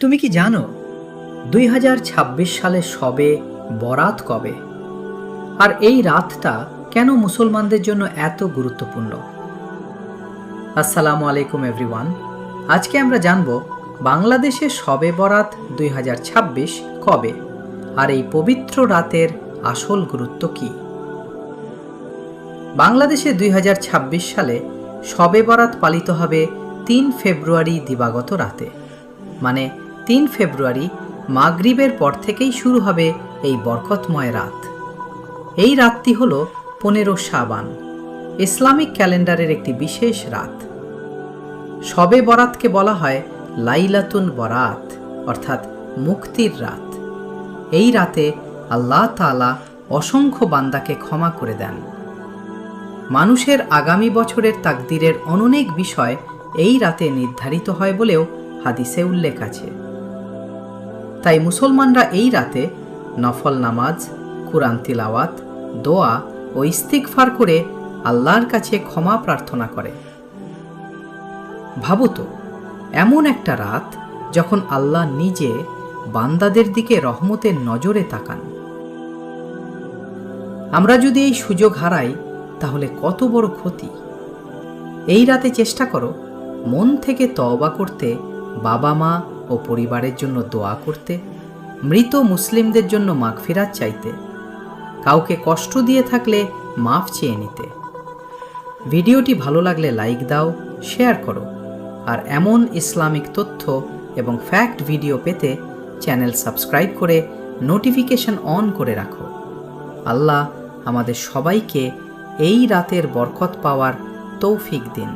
তুমি কি জানো, দুই হাজার ছাব্বিশ সালে সবে বরাত কবে? আর এই রাতটা কেন মুসলমানদের জন্য এত গুরুত্বপূর্ণ? আসসালামু আলাইকুম, এভরিওয়ান। আজকে আমরা জানব বাংলাদেশে সবে বরাত দুই হাজার ছাব্বিশ কবে? আর এই পবিত্র রাতের আসল গুরুত্ব কী? বাংলাদেশে দুই হাজার ছাব্বিশ সালে শবে বরাত পালিত হবে তিন ফেব্রুয়ারি দিবাগত রাতে। মানে তিন ফেব্রুয়ারি মাগরিবের পর থেকেই শুরু হবে এই বরকতময় রাত। এই রাতটি হল পনেরো শাবান, ইসলামিক ক্যালেন্ডারের একটি বিশেষ রাত। শবে বরাতকে বলা হয় লাইলাতুন বরাত, অর্থাৎ মুক্তির রাত। এই রাতে আল্লাহ তালা অসংখ্য বান্দাকে ক্ষমা করে দেন। মানুষের আগামী বছরের তাকদিরের অনেক বিষয় এই রাতে নির্ধারিত হয় বলেও হাদিসে উল্লেখ আছে। তাই মুসলমানরা এই রাতে নফল নামাজ, কুরআন তিলাওয়াত, দোয়া ও ইস্তিকফার করে আল্লাহর কাছে ক্ষমা প্রার্থনা করে। ভাবো তো এমন একটা রাত যখন আল্লাহ নিজে বান্দাদের দিকে রহমতের নজরে তাকান। আমরা যদি এই সুযোগ হারাই, তাহলে কত বড় ক্ষতি। এই রাতে চেষ্টা করো মন থেকে তওবা করতে বাবা মা ও পরিবারের জন্য দোয়া করতে, মৃত মুসলিমদের জন্য মাগফিরাত চাইতে, কাউকে কষ্ট দিয়ে থাকলে মাফ চেয়ে নিতে। ভিডিওটি ভালো লাগলে লাইক দাও, শেয়ার করো, আর এমন ইসলামিক তথ্য এবং ফ্যাক্ট ভিডিও পেতে চ্যানেল সাবস্ক্রাইব করে নোটিফিকেশন অন করে রাখো। আল্লাহ আমাদের সবাইকে এই রাতের বরকত পাওয়ার তৌফিক দিন।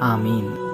আমিন।